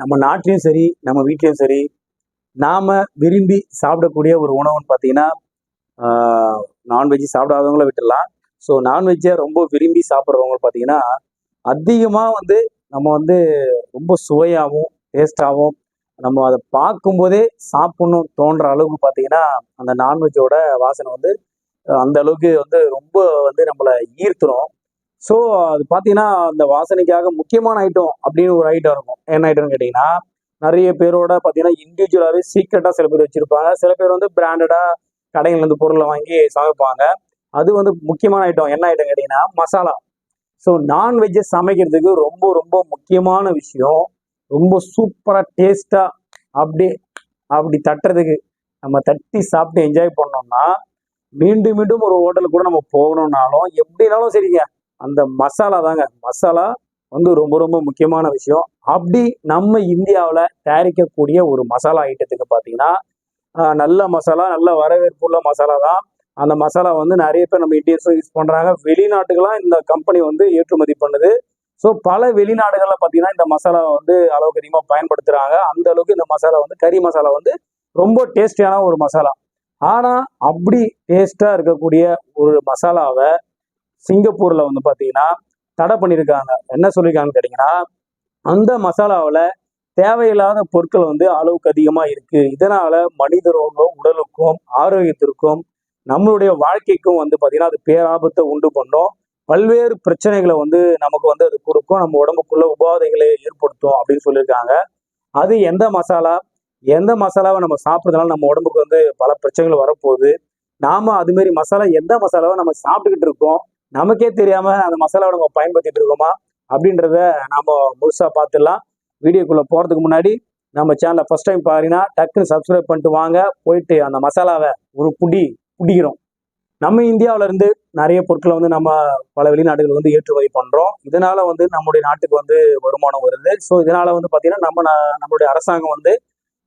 நம்ம நாட்டிலையும் சரி நம்ம வீட்லேயும் சரி நாம விரும்பி சாப்பிடக்கூடிய ஒரு உணவுன்னு பார்த்தீங்கன்னா நான்வெஜ் சாப்பிடாதவங்கள விட்டுடலாம். ஸோ நான்வெஜ்ஜை ரொம்ப விரும்பி சாப்பிட்றவங்க பார்த்தீங்கன்னா அதிகமாக வந்து நம்ம வந்து ரொம்ப சுவையாகவும் டேஸ்டாகவும் நம்ம அதை பார்க்கும்போதே சாப்பிட்ணும் தோன்ற அளவுக்கு பார்த்தீங்கன்னா அந்த நான்வெஜ்ஜோட வாசனை வந்து அந்த அளவுக்கு வந்து ரொம்ப வந்து நம்மளை ஈர்த்துரும். ஸோ அது பார்த்தீங்கன்னா அந்த வாசனைக்காக முக்கியமான ஐட்டம் அப்படின்னு ஒரு ஐட்டம் இருக்கும். என்ன ஐட்டம்னு கேட்டிங்கன்னா நிறைய பேரோட பார்த்தீங்கன்னா இண்டிவிஜுவலாகவே சீக்ரெட்டாக சில பேர் வச்சுருப்பாங்க. சில பேர் வந்து பிராண்டடாக கடைகள்லேருந்து பொருளை வாங்கி சமைப்பாங்க. அது வந்து முக்கியமான ஐட்டம் என்ன ஐட்டம் கேட்டிங்கன்னா மசாலா ஸோ நான்வெஜ்ஜை சமைக்கிறதுக்கு ரொம்ப ரொம்ப முக்கியமான விஷயம் ரொம்ப சூப்பராக டேஸ்ட்டாக அப்படி அப்படி தட்டுறதுக்கு நம்ம தட்டி சாப்பிட்டு என்ஜாய் பண்ணோம்னா மீண்டும் மீண்டும் ஒரு ஹோட்டலுக்கு கூட நம்ம போகணும்னாலும் எப்படினாலும் சரிங்க. அந்த மசாலா தாங்க. மசாலா வந்து ரொம்ப ரொம்ப முக்கியமான விஷயம். அப்படி நம்ம இந்தியாவில் தயாரிக்கக்கூடிய ஒரு மசாலா ஐட்டத்துக்கு பார்த்தீங்கன்னா நல்ல மசாலா நல்ல வரவேற்புள்ள மசாலா தான். அந்த மசாலா வந்து நிறைய பேர் நம்ம இந்தியன்ஸும் யூஸ் பண்ணுறாங்க வெளிநாட்டுக்கெல்லாம் இந்த கம்பெனி வந்து ஏற்றுமதி பண்ணுது. ஸோ பல வெளிநாடுகளில் பார்த்தீங்கன்னா இந்த மசாலாவை வந்து அளவுக்கு அதிகமாக பயன்படுத்துகிறாங்க அந்த அளவுக்கு இந்த மசாலா வந்து கறி மசாலா வந்து ரொம்ப டேஸ்டியான ஒரு மசாலா. ஆனால் அப்படி டேஸ்ட்டாக இருக்கக்கூடிய ஒரு மசாலாவை சிங்கப்பூர்ல வந்து பாத்தீங்கன்னா தடை பண்ணியிருக்காங்க என்ன சொல்லியிருக்காங்கன்னு கேட்டிங்கன்னா அந்த மசாலாவில் தேவையில்லாத பொருட்கள் வந்து அளவுக்கு அதிகமாக இருக்கு. இதனால மனிதரோட உடலுக்கும் ஆரோக்கியத்திற்கும் நம்மளுடைய வாழ்க்கைக்கும் வந்து பார்த்தீங்கன்னா அது பேராபத்தை உண்டு பண்ணும். பல்வேறு பிரச்சனைகளை வந்து நமக்கு வந்து அது கொடுக்கும். நம்ம உடம்புக்குள்ள உபாதைகளை ஏற்படுத்தும் அப்படின்னு சொல்லியிருக்காங்க. அது எந்த மசாலா? எந்த மசாலாவை நம்ம சாப்பிட்றதுனால நம்ம உடம்புக்கு வந்து பல பிரச்சனைகள் வரப்போகுது. நாம அது மசாலா எந்த மசாலாவை நம்ம சாப்பிட்டுக்கிட்டு இருக்கோம்? நமக்கே தெரியாம அந்த மசாலாவை நம்ம பயன்படுத்திட்டு இருக்கோமா? அப்படின்றத நாம முழுசா பார்த்துடலாம். வீடியோக்குள்ள போறதுக்கு முன்னாடி நம்ம சேனலை ஃபர்ஸ்ட் டைம் பாருங்கன்னா டக்குன்னு சப்ஸ்கிரைப் பண்ணிட்டு வாங்க. போயிட்டு அந்த மசாலாவை ஒரு புடி புடிக்கிறோம். நம்ம இந்தியாவில இருந்து நிறைய பொருட்களை வந்து நம்ம பல வெளிநாடுகள் வந்து ஏற்றுமதி பண்றோம். இதனால வந்து நம்மளுடைய நாட்டுக்கு வந்து வருமானம் வருது. ஸோ இதனால வந்து பாத்தீங்கன்னா நம்ம நம்மளுடைய அரசாங்கம் வந்து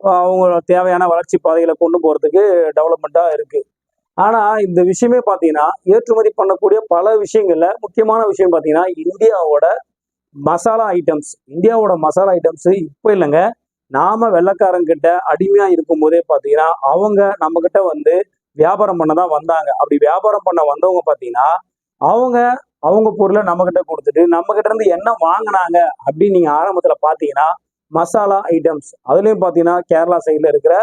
அவங்க தேவையான வளர்ச்சி பாதைகளை கொண்டு போறதுக்கு டெவலப்மெண்ட்டா இருக்கு. ஆனா இந்த விஷயமே பாத்தீங்கன்னா ஏற்றுமதி பண்ணக்கூடிய பல விஷயங்கள்ல முக்கியமான விஷயம் பாத்தீங்கன்னா இந்தியாவோட மசாலா ஐட்டம்ஸ் இந்தியாவோட மசாலா ஐட்டம்ஸ் இப்போ இல்லைங்க. நாம வெள்ளக்காரங்கிட்ட அடிமையா இருக்கும் போதே பாத்தீங்கன்னா அவங்க நம்ம கிட்ட வந்து வியாபாரம் பண்ண தான் வந்தாங்க. அப்படி வியாபாரம் பண்ண வந்தவங்க பாத்தீங்கன்னா அவங்க அவங்க பொருளை நம்ம கிட்ட கொடுத்துட்டு நம்ம கிட்ட இருந்து என்ன வாங்கினாங்க அப்படின்னு நீங்க ஆரம்பத்துல பாத்தீங்கன்னா மசாலா ஐட்டம்ஸ் அதுலயும் பாத்தீங்கன்னா கேரளா சைட்ல இருக்கிற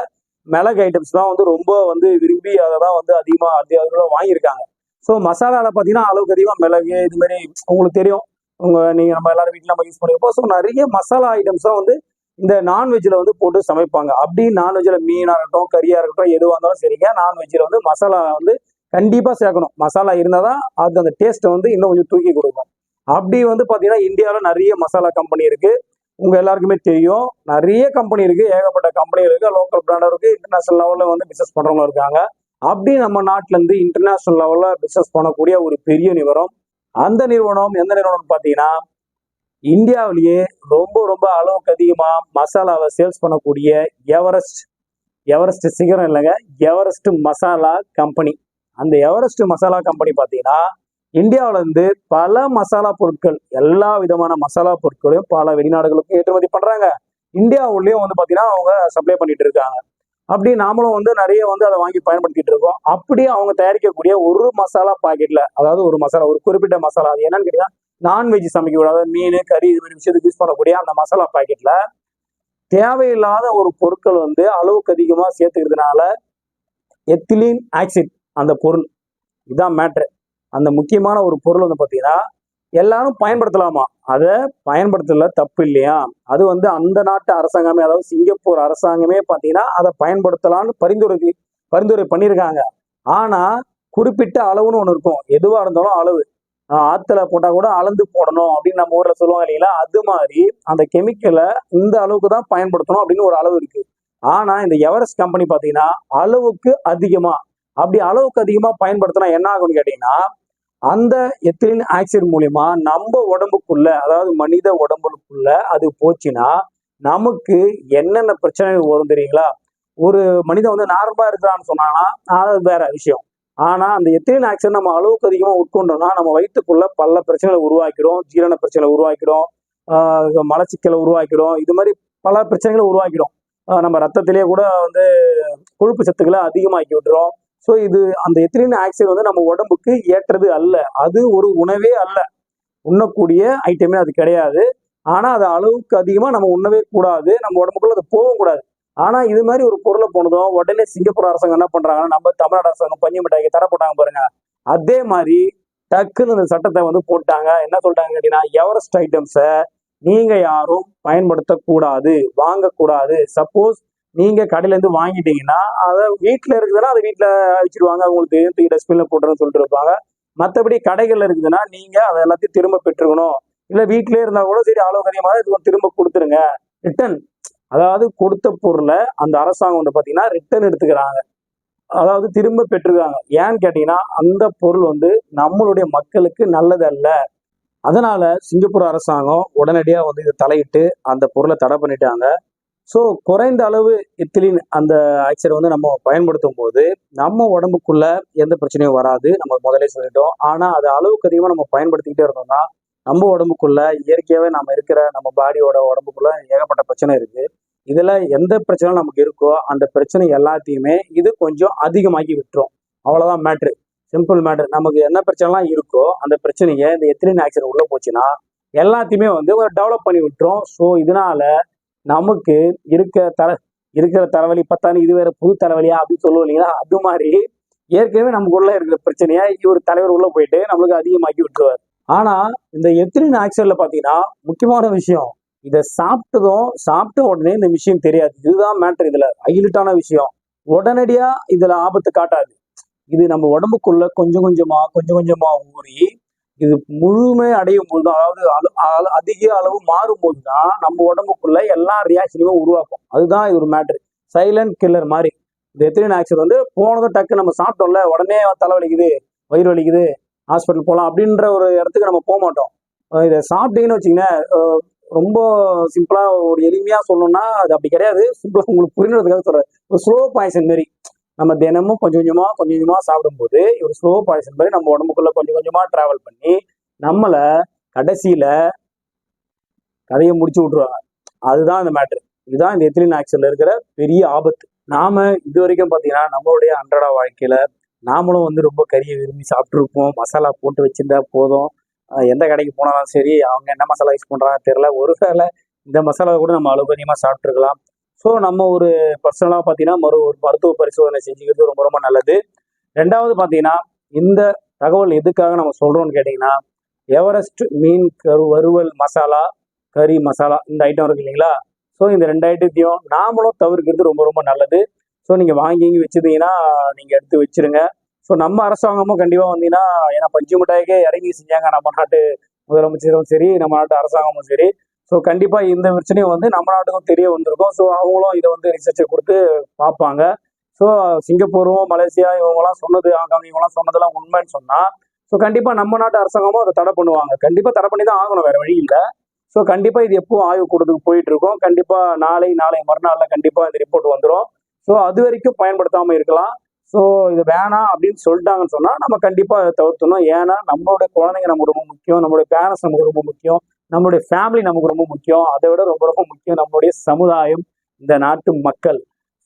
மிளகு ஐட்டம்ஸ் தான் வந்து ரொம்ப வந்து விரும்பி அதை தான் வந்து அதிகமாக அதிக வாங்கியிருக்காங்க. ஸோ மசாலாவில் பார்த்தீங்கன்னா அளவுக்கு அதிகமாக மிளகு இது மாதிரி உங்களுக்கு தெரியும். உங்கள் நீங்கள் நம்ம எல்லாரும் வீட்டில் நம்ம யூஸ் பண்ணிப்போம் ஸோ நிறைய மசாலா ஐட்டம்ஸ் தான் வந்து இந்த நான்வெஜ்ஜில் வந்து போட்டு சமைப்பாங்க. அப்படி நான்வெஜ்ஜில் மீனாக இருக்கட்டும் கறியாக இருக்கட்டும் எதுவாக இருந்தாலும் சரிங்க. நான்வெஜ்ஜில் வந்து மசாலா வந்து கண்டிப்பாக சேர்க்கணும். மசாலா இருந்தால் தான் அது அந்த டேஸ்ட்டை வந்து இன்னும் கொஞ்சம் தூக்கி கொடுக்கும். அப்படி வந்து பார்த்தீங்கன்னா இந்தியாவில் நிறைய மசாலா கம்பெனி இருக்குது உங்கள் எல்லாருக்குமே தெரியும். நிறைய கம்பெனி இருக்குது ஏகப்பட்ட கம்பெனி இருக்குது லோக்கல் பிராண்டும் இருக்குது இன்டர்நேஷனல் லெவலில் வந்து பிஸ்னஸ் பண்ணுறவங்களும் இருக்காங்க. அப்படி நம்ம நாட்டிலேருந்து இன்டர்நேஷனல் லெவலில் பிசினஸ் பண்ணக்கூடிய ஒரு பெரிய நிறுவனம். அந்த நிறுவனம் எந்த நிறுவனம்னு பார்த்தீங்கன்னா இந்தியாவிலேயே ரொம்ப ரொம்ப அளவுக்கு அதிகமாக மசாலாவை சேல்ஸ் பண்ணக்கூடிய எவரெஸ்ட் எவரெஸ்ட் சிகரம் இல்லைங்க. எவரெஸ்ட் மசாலா கம்பெனி அந்த எவரெஸ்ட் மசாலா கம்பெனி பார்த்தீங்கன்னா இந்தியாவில இருந்து பல மசாலா பொருட்கள் எல்லா விதமான மசாலா பொருட்களையும் பல வெளிநாடுகளுக்கும் ஏற்றுமதி பண்றாங்க. இந்தியாவுலயும் வந்து பாத்தீங்கன்னா அவங்க சப்ளை பண்ணிட்டு இருக்காங்க. அப்படி நாமளும் வந்து நிறைய வந்து அதை வாங்கி பயன்படுத்திட்டு இருக்கோம். அப்படியே அவங்க தயாரிக்கக்கூடிய ஒரு மசாலா பாக்கெட்ல அதாவது ஒரு மசாலா ஒரு குறிப்பிட்ட மசாலா அது என்னன்னு கேட்டீங்கன்னா நான்வெஜ் சமைக்க கூடாது மீன் கறி இது மாதிரி விஷயத்துக்கு யூஸ் பண்ணக்கூடிய அந்த மசாலா பாக்கெட்ல தேவையில்லாத ஒரு பொருட்கள் வந்து அளவுக்கு அதிகமாக சேர்த்துக்கிறதுனால எத்திலீன் ஆக்சிட் அந்த பொருள். இதுதான் மேட்ரு அந்த முக்கியமான ஒரு பொருள் வந்து பார்த்தீங்கன்னா எல்லாரும் பயன்படுத்தலாமா? அதை பயன்படுத்தல தப்பு இல்லையா? அது வந்து அந்த நாட்டு அரசாங்கமே அதாவது சிங்கப்பூர் அரசாங்கமே பார்த்தீங்கன்னா அதை பயன்படுத்தலாம்னு பரிந்துரை பரிந்துரை பண்ணியிருக்காங்க ஆனால் குறிப்பிட்ட அளவுன்னு ஒன்று இருக்கும். எதுவாக இருந்தாலும் அளவு. ஆற்றுல போட்டால் கூட அளந்து போடணும் அப்படின்னு நம்ம ஊரில் சொல்லுவோம் இல்லைங்களா? அது மாதிரி அந்த கெமிக்கலை இந்த அளவுக்கு தான் பயன்படுத்தணும் அப்படின்னு ஒரு அளவு இருக்குது ஆனால் இந்த எவரெஸ்ட் கம்பெனி பார்த்தீங்கன்னா அளவுக்கு அதிகமாக அப்படி அளவுக்கு அதிகமாக பயன்படுத்தினா என்ன ஆகும்னு கேட்டீங்கன்னா அந்த எத்திலின் ஆக்சைடு மூலியமா நம்ம உடம்புக்குள்ள அதாவது மனித உடம்புக்குள்ள அது போச்சுன்னா நமக்கு என்னென்ன பிரச்சனைகள் வரும் தெரியுங்களா? ஒரு மனிதன் வந்து நார்மலாக இருக்கிறான்னு சொன்னாங்கன்னா அது வேற விஷயம். ஆனால் அந்த எத்திலின் ஆக்சைடு நம்ம அளவுக்கு அதிகமாக உட்கொண்டோம்னா நம்ம வயிற்றுக்குள்ள பல பிரச்சனைகளை உருவாக்கிடும். ஜீரண பிரச்சனை உருவாக்கிடும். மலச்சிக்கலை உருவாக்கிடும். இது மாதிரி பல பிரச்சனைகளை உருவாக்கிடும். நம்ம ரத்தத்திலேயே கூட வந்து கொழுப்பு சத்துக்களை அதிகமாக்கி விட்டுரும். ஸோ இது அந்த எத்திலின் ஆக்சைடு வந்து நம்ம உடம்புக்கு ஏற்றது அல்ல. அது ஒரு உணவே அல்ல. உண்ணக்கூடிய ஐட்டமே அது கிடையாது. ஆனால் அது அளவுக்கு அதிகமாக நம்ம உண்ணவே கூடாது. நம்ம உடம்புக்குள்ள அது போகவும் கூடாது. ஆனால் இது மாதிரி ஒரு பொருளை போனதும் உடனே சிங்கப்பூர் அரசாங்கம் என்ன பண்ணுறாங்கன்னா நம்ம தமிழ்நாடு அரசாங்கம் பஞ்சு மிட்டாய்க்கு தர போட்டாங்க பாருங்க. அதே மாதிரி டக்குன்னு இந்த சட்டத்தை வந்து போட்டாங்க. என்ன சொல்லிட்டாங்க கேட்டீங்கன்னா எவரெஸ்ட் ஐட்டம்ஸை நீங்கள் யாரும் பயன்படுத்தக்கூடாது வாங்கக்கூடாது. சப்போஸ் நீங்கள் கடையிலேருந்து வாங்கிட்டீங்கன்னா அதை வீட்டில் இருக்குதுன்னா அதை வீட்டில் வச்சுருவாங்க. அவங்களுக்கு தூக்கி டஸ்ட்பினில் போட்டுருன்னு சொல்லிட்டு இருப்பாங்க. மற்றபடி கடைகளில் இருக்குதுன்னா நீங்கள் அதை எல்லாத்தையும் திரும்ப பெற்றுக்கணும். இல்லை வீட்டிலே இருந்தால் கூட சரி அளவு அதிகமாக இது திரும்ப கொடுத்துருங்க. ரிட்டர்ன் அதாவது கொடுத்த பொருளை அந்த அரசாங்கம் வந்து பார்த்தீங்கன்னா ரிட்டர்ன் எடுத்துக்கிறாங்க. அதாவது திரும்ப பெற்றுக்கிறாங்க. ஏன்னு கேட்டீங்கன்னா அந்த பொருள் வந்து நம்மளுடைய மக்களுக்கு நல்லது அல்ல அதனால சிங்கப்பூர் அரசாங்கம் உடனடியாக வந்து இதை தலையிட்டு அந்த பொருளை தடை பண்ணிட்டாங்க. ஸோ குறைந்த அளவு எத்திலின் அந்த ஆக்சைடை வந்து நம்ம பயன்படுத்தும் போது நம்ம உடம்புக்குள்ள எந்த பிரச்சனையும் வராது. நம்ம முதலே சொல்லிட்டோம். ஆனால் அது அளவுக்கு அதிகமாக நம்ம பயன்படுத்திக்கிட்டே இருந்தோம்னா நம்ம உடம்புக்குள்ள இயற்கையாகவே நம்ம இருக்கிற நம்ம பாடியோட உடம்புக்குள்ள ஏகப்பட்ட பிரச்சனை இருக்கு. இதில் எந்த பிரச்சனை நமக்கு இருக்கோ அந்த பிரச்சனை எல்லாத்தையுமே இது கொஞ்சம் அதிகமாக்கி விட்டுரும். அவ்வளோதான் மேட்ரு சிம்பிள் மேட்ரு நமக்கு என்ன பிரச்சனைலாம் இருக்கோ அந்த பிரச்சனையை இந்த எத்திலின் ஆக்சர் உள்ளே போச்சுன்னா எல்லாத்தையுமே வந்து ஒரு டெவலப் பண்ணி விட்டுரும். ஸோ இதனால நமக்கு இருக்க தர இருக்கிற தலைவலி பத்தானு இது வேற புது தலைவலியா அப்படின்னு சொல்லுவோம் இல்லைங்களா? அது மாதிரி ஏற்கனவே நமக்குள்ள இருக்கிற பிரச்சனையா இவர் தலைவர் உள்ள போயிட்டு நம்மளுக்கு அதிகமாக்கி விட்டுருவார். ஆனா இந்த எத்திரின் ஆக்சைட்ல பாத்தீங்கன்னா முக்கியமான விஷயம் இதை சாப்பிட்டதும் சாப்பிட்ட உடனே இந்த விஷயம் தெரியாது. இதுதான் மேட்டர் இதுல. ஹைலைட்டான விஷயம். உடனடியா இதுல ஆபத்து காட்டாது. இது நம்ம உடம்புக்குள்ள கொஞ்சம் கொஞ்சமா கொஞ்சம் கொஞ்சமா ஊறி இது முழுமை அடையும் போது அதாவது அள- அதிக அளவு மாறும்போது தான் நம்ம உடம்புக்குள்ள எல்லா ரியாக்ஷனுமே உருவாக்கும் அதுதான் இது ஒரு மேட்ரு சைலண்ட் கில்லர் மாதிரி. இந்த எத்திலின் ஆக்சைடு வந்து போனதும் டக்கு நம்ம சாப்பிட்டோம்ல உடனே தலைவலிக்குது வயிறு வலிக்குது ஹாஸ்பிட்டல் போகலாம் அப்படின்ற ஒரு இடத்துக்கு நம்ம போக மாட்டோம். இதை சாப்பிட்டீங்கன்னு வச்சிங்கன்னா ரொம்ப சிம்பிளாக ஒரு எளிமையாக சொல்லணும்னா அது அப்படி கிடையாது. சிம்பிளாக உங்களுக்கு புரிஞ்சுறதுக்காக சொல்கிறேன் ஒரு ஸ்லோ பாய்சன் மாரி நம்ம தினமும் கொஞ்சம் கொஞ்சமாக கொஞ்சம் கொஞ்சமாக சாப்பிடும்போது ஒரு ஸ்லோ பாய்சன் மாதிரி நம்ம உடம்புக்குள்ளே கொஞ்சம் கொஞ்சமாக ட்ராவல் பண்ணி நம்மளை கடைசியில் கதையை முடிச்சு விட்ருவாங்க அதுதான் அந்த மேட்ரு இதுதான் இந்த எத்திலின் ஆக்சனில் இருக்கிற பெரிய ஆபத்து. நாம இது வரைக்கும் பார்த்தீங்கன்னா நம்மளுடைய அன்றாட வாழ்க்கையில நாமளும் வந்து ரொம்ப கறியை விரும்பி சாப்பிட்ருப்போம் மசாலா போட்டு வச்சிருந்தா போதும். எந்த கடைக்கு போனாலும் சரி அவங்க என்ன மசாலா யூஸ் பண்ணுறாங்க தெரில ஒரு வேளை இந்த மசாலாவை கூட நம்ம அளவு அதிகமாக சாப்பிட்ருக்கலாம் ஸோ நம்ம ஒரு பர்சனலாக பார்த்தீங்கன்னா மறு ஒரு மருத்துவ பரிசோதனை செஞ்சுக்கிறது ரொம்ப ரொம்ப நல்லது. ரெண்டாவது பார்த்தீங்கன்னா இந்த தகவல் எதுக்காக நம்ம சொல்கிறோம்னு கேட்டிங்கன்னா எவரெஸ்ட் மீன் கரு வறுவல் மசாலா கறி மசாலா இந்த ஐட்டம் இருக்கு இல்லைங்களா? ஸோ இந்த ரெண்டு ஐட்டத்தையும் நாமளும் தவிர்க்கிறது ரொம்ப ரொம்ப நல்லது. ஸோ நீங்கள் வாங்கி இங்கே நீங்கள் எடுத்து வச்சிருங்க. ஸோ நம்ம அரசாங்கமும் கண்டிப்பாக வந்தீங்கன்னா ஏன்னா பஞ்சு மிட்டாய்க்கே இறங்கி செஞ்சாங்க நம்ம நாட்டு முதலமைச்சரும் சரி நம்ம நாட்டு அரசாங்கமும் சரி. ஸோ கண்டிப்பாக இந்த பிரச்சனையும் வந்து நம்ம நாட்டுக்கும் தெரிய வந்திருக்கும். ஸோ அவங்களும் இதை வந்து ரிசர்ச்சை கொடுத்து பார்ப்பாங்க. ஸோ சிங்கப்பூரும் மலேசியா இவங்கெல்லாம் சொன்னது ஆகாம இவங்கெல்லாம் சொன்னதெல்லாம் உண்மைன்னு சொன்னால் ஸோ கண்டிப்பாக நம்ம நாட்டு அரசாங்கமும் அதை தடை பண்ணுவாங்க. கண்டிப்பாக தடை பண்ணி தான் ஆகணும் வேறு வழி இல்லை. ஸோ கண்டிப்பாக இது எப்போ ஆய்வு கூடத்துக்கு போயிட்டு இருக்கோம். கண்டிப்பாக நாளை நாளை மறுநாளில் கண்டிப்பாக இந்த ரிப்போர்ட் வந்துடும் ஸோ அது வரைக்கும் பயன்படுத்தாமல் இருக்கலாம். ஸோ இது வேணாம் அப்படின்னு சொல்லிட்டாங்கன்னு சொன்னால் நம்ம கண்டிப்பாக அதை தவிர்த்தணும் ஏன்னா நம்மளுடைய குழந்தைங்க நமக்கு ரொம்ப முக்கியம். நம்மளுடைய பேரண்ட்ஸ் நமக்கு ரொம்ப முக்கியம். நம்மளுடைய ஃபேமிலி நமக்கு ரொம்ப முக்கியம். அதை விட ரொம்ப ரொம்ப முக்கியம் நம்மளுடைய சமுதாயம் இந்த நாட்டு மக்கள்.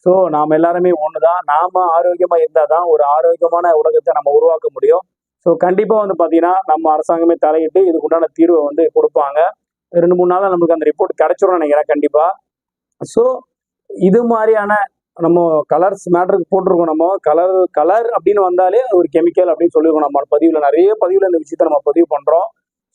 ஸோ நாம் எல்லாருமே ஒன்று தான் நாம் ஆரோக்கியமாக இருந்தால் தான் ஒரு ஆரோக்கியமான உலகத்தை நம்ம உருவாக்க முடியும். ஸோ கண்டிப்பாக வந்து பார்த்தீங்கன்னா நம்ம அரசாங்கமே தலையிட்டு இதுக்கு உண்டான தீர்வை வந்து கொடுப்பாங்க. ரெண்டு மூணு நாளில் நமக்கு அந்த ரிப்போர்ட் கிடைச்சிரும் நினைக்கிறேன் கண்டிப்பாக ஸோ இது மாதிரியான நம்ம கலர்ஸ் மேட்டருக்கு போட்டிருக்கோம் நம்ம. கலர் கலர் அப்படின்னு வந்தாலே ஒரு கெமிக்கல் அப்படின்னு சொல்லியிருக்கோம் நம்ம. பதிவில் நிறைய பதிவில் இந்த விஷயத்த நம்ம பதிவு பண்ணுறோம்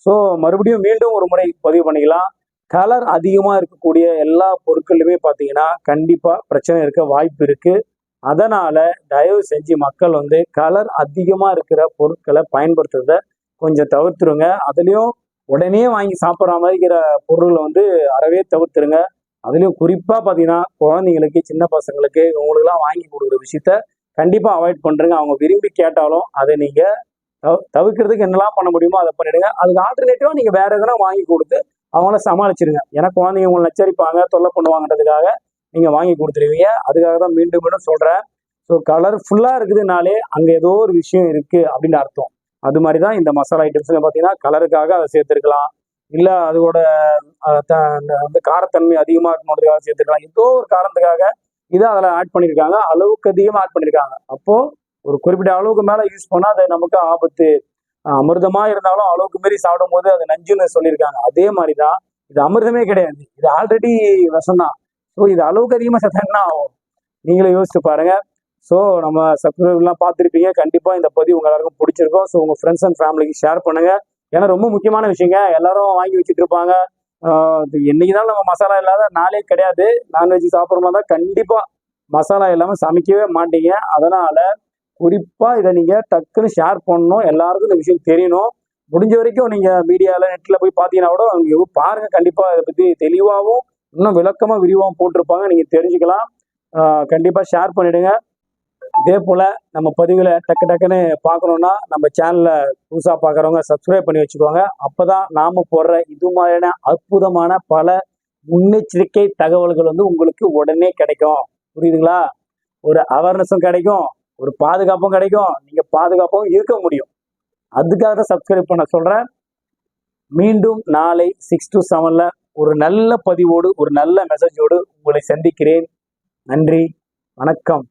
ஸோ மறுபடியும் மீண்டும் ஒரு முறை பதிவு பண்ணிக்கலாம். கலர் அதிகமாக இருக்கக்கூடிய எல்லா பொருட்களுமே பார்த்தீங்கன்னா கண்டிப்பாக பிரச்சனை இருக்க வாய்ப்பு இருக்குது அதனால் தயவு செஞ்சு மக்கள் வந்து கலர் அதிகமாக இருக்கிற பொருட்களை பயன்படுத்துறத கொஞ்சம் தவிர்த்துருங்க. அதுலேயும் உடனே வாங்கி சாப்பிட்ற மாதிரி இருக்கிற பொருள்களை வந்து அறவே தவிர்த்துருங்க. அதுலேயும் குறிப்பாக பார்த்தீங்கன்னா குழந்தைங்களுக்கு சின்ன பசங்களுக்கு இவங்களுக்குலாம் வாங்கி கொடுக்குற விஷயத்த கண்டிப்பாக அவாய்ட் பண்ணுறங்க அவங்க விரும்பி கேட்டாலும் அதை நீங்கள் தவிர்க்கிறதுக்கு என்னெல்லாம் பண்ண முடியுமோ அதை பண்ணிடுங்க. அதுக்கு ஆல்டர்னேட்டிவாக நீங்கள் வேற எதனா வாங்கி கொடுத்து அவங்கள சமாளிச்சிருங்க. ஏன்னா குழந்தைங்க உங்களை நச்சரிப்பாங்க தொல்லை பண்ணுவாங்கன்றதுக்காக நீங்கள் வாங்கி கொடுத்துருவீங்க. அதுக்காக தான் மீண்டும் மீண்டும் சொல்கிறேன் ஸோ கலர்ஃபுல்லாக இருக்குதுனாலே அங்கே ஏதோ ஒரு விஷயம் இருக்குது அப்படின்னு அர்த்தம். அது மாதிரி தான் இந்த மசாலா ஐட்டம்ஸ்ல பார்த்தீங்கன்னா கலருக்காக அதை சேர்த்துருக்கலாம். இல்லை அதோட த- அந்த வந்து காரத்தன்மை அதிகமாக இருக்கணுன்றதுக்காக சேர்த்துக்கலாம் ஏதோ ஒரு காரணத்துக்காக இதை அதில் ஆட் பண்ணியிருக்காங்க அளவுக்கு அதிகமாக ஆட் பண்ணியிருக்காங்க அப்போது ஒரு குறிப்பிட்ட அளவுக்கு மேலே யூஸ் பண்ணால் அது நமக்கு ஆபத்து. அமிர்தமாக இருந்தாலும் அளவுக்கு மாரி சாப்பிடும் போது அது நஞ்சுன்னு சொல்லியிருக்காங்க. அதே மாதிரி தான் இது அமிர்தமே கிடையாது. இது ஆல்ரெடி விஷம் தான் ஸோ இது அளவுக்கு அதிகமாக சேர்த்தா ஆகும்? நீங்களே யோசிச்சு பாருங்க. ஸோ நம்ம சப்ஸ்கிரைப்லாம் பார்த்துருப்பீங்க. கண்டிப்பாக இந்த பதிவு உங்கள் எல்லாருக்கும் பிடிச்சிருக்கும். ஸோ உங்கள் ஃப்ரெண்ட்ஸ் அண்ட் ஃபேமிலிக்கு ஷேர் பண்ணுங்க. ஏன்னா ரொம்ப முக்கியமான விஷயங்க. எல்லாரும் வாங்கி வச்சுட்டு இருப்பாங்க. என்னைக்கு தான் நம்ம மசாலா இல்லாத நாளே கிடையாது. நான்வெஜ் சாப்பிட்றோமா தான் கண்டிப்பாக மசாலா இல்லாமல் சமைக்கவே மாட்டீங்க. அதனால குறிப்பாக இதை நீங்கள் டக்குன்னு ஷேர் பண்ணணும். எல்லாருக்கும் இந்த விஷயம் தெரியணும். முடிஞ்ச வரைக்கும் நீங்கள் மீடியாவில் நெட்டில் போய் பார்த்தீங்கன்னா கூட அவங்க பாருங்கள் கண்டிப்பாக இதை பற்றி தெளிவாகவும் இன்னும் விளக்கமாக விரிவாகவும் போட்டிருப்பாங்க. நீங்கள் தெரிஞ்சுக்கலாம். கண்டிப்பாக ஷேர் பண்ணிடுங்க. இதே போல் நம்ம பதிவுகளை டக்கு டக்குன்னு பார்க்கணுன்னா நம்ம சேனலை புதுசாக பார்க்குறவங்க சப்ஸ்கிரைப் பண்ணி வச்சுக்கோங்க. அப்போ தான் நாம் போடுற இது மாதிரியான அற்புதமான பல முன்னெச்சரிக்கை தகவல்கள் வந்து உங்களுக்கு உடனே கிடைக்கும். புரியுதுங்களா? ஒரு அவேர்னஸும் கிடைக்கும். ஒரு பாதுகாப்பும் கிடைக்கும். நீங்கள் பாதுகாப்பாகவும் இருக்க முடியும். அதுக்காக தான் சப்ஸ்கிரைப் பண்ண சொல்கிறேன் மீண்டும் நாளை சிக்ஸ் டு செவனில் ஒரு நல்ல பதிவோடு ஒரு நல்ல மெசேஜோடு உங்களை சந்திக்கிறேன். நன்றி. வணக்கம்.